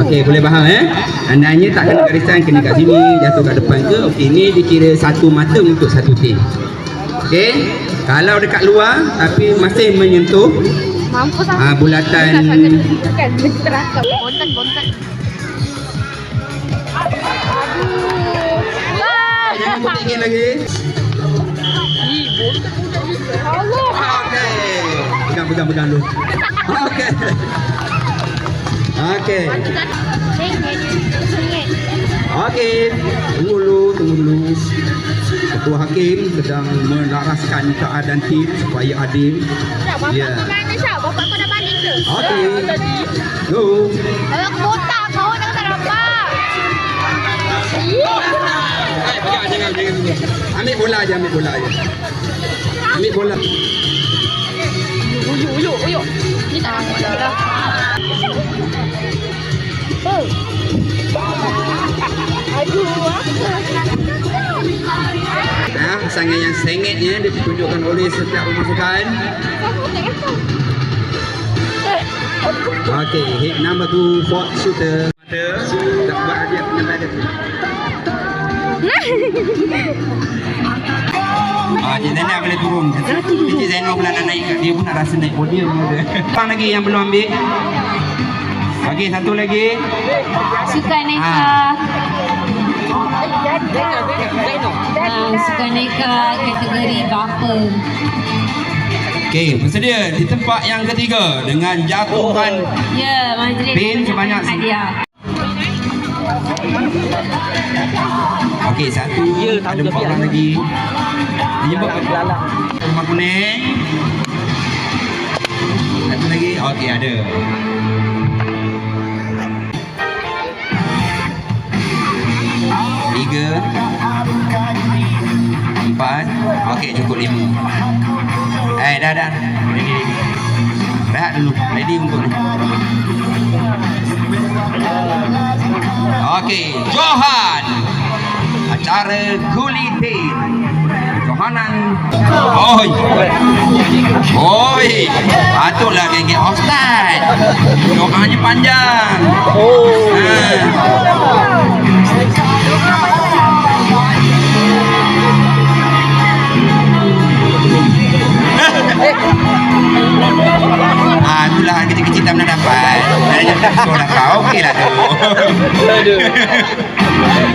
Okey, boleh faham eh? Andainya tak kena garisan, kena kat sini, jatuh kat depan ke. Okey, ni dikira satu mata untuk satu tim. Okey? Kalau dekat luar tapi masih menyentuh Mampus lah. ah, bulatan Kan, terakam. Bontan, bontan. Aduh. Jangan bertinggi lagi. Allah. Okey. Pegang, pegang, pegang dulu. Okey. Okey. Okey. Tunggu dulu, tunggu dulu. Ketua Hakim sedang melaraskan keadaan tim supaya adil. Bapak Ya. kau mana Syah? Bapak kau dah balik ke? Okey. Go. Kalau aku botak kau tak pegang, jangan, jangan dulu. Ambil bola aja, ambil bola aja. Ambil bola. Uyuk, uyuk, uyuk. Ni tak nampak dah. Pasangan yang sengitnya ditunjukkan oleh setiap pemasukan. Okey, hit number two, Ford shooter. Tak buat dia punya pada tu. Ah, Cik Zainal boleh turun. Cik Zainal pula nak naik kat dia pun nak rasa naik podium dia. Bang lagi yang belum ambil. Okey, satu lagi. Suka neka. Ah, suka neka kategori berapa? Okey, bersedia di tempat yang ketiga dengan jatuhan Ya, majlis. Pin sebanyak hadiah. Okey, satu. ada empat orang lagi. Dia jemput rumah kuning. Satu lagi. Okey, ada. Okey, cukup lima. Eh, dah, dah. Rehat dulu. Ready untuk ni. Okey, Johan. Acara kulitin. Johanan. Oi. Oi. Patutlah geng-geng Ustaz. Doanya panjang. Oh. Ah, tak pernah dapat. Yang sekolah kau, okey lah tu.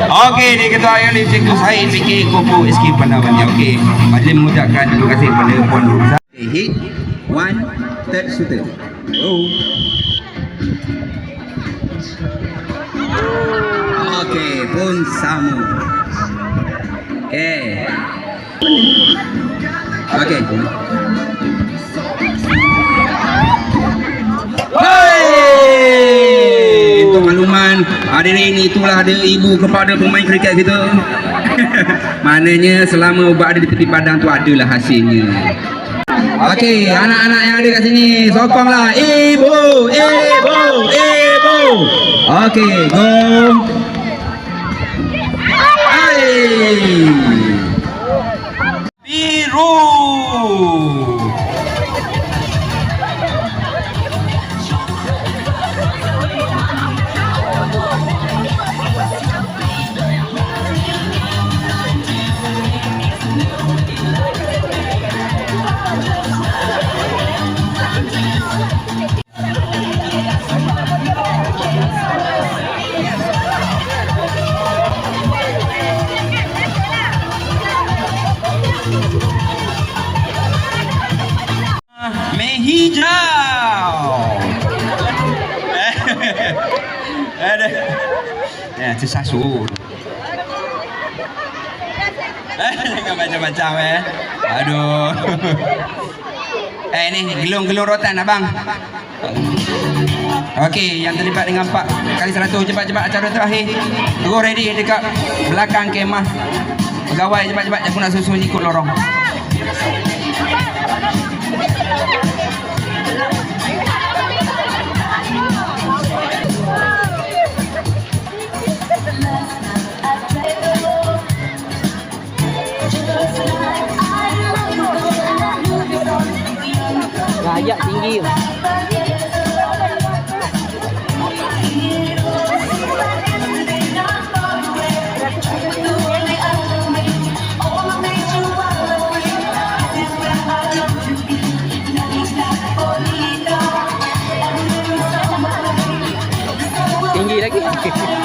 Okey, dia ketua yang ni Cikgu Syed fikir Kopo SK Pandawannya. Okey, Majlis mengucapkan terima kasih kepada Puan. Okay, hit one third shooter. Oh. Okey, pun sama. Okey. Okey. Makluman Hadirin itulah ada ibu kepada pemain kriket kita. Maknanya selama berada di tepi padang tu adalah hasilnya. Okey, anak-anak yang ada kat sini Sokonglah. Ibu, ibu, ibu. Okey, go Hai. Biru hijau. Ada. Ya, tersasul. Eh, Jangan macam-macam eh. Aduh. Eh ni gelung-gelung rotan abang. Okey, yang terlibat dengan Pak kali 100 cepat-cepat acara terakhir. Terus ready dekat belakang kemah. Pegawai cepat-cepat aku nak susun ikut lorong. Gaya tinggi. Tinggi lagi.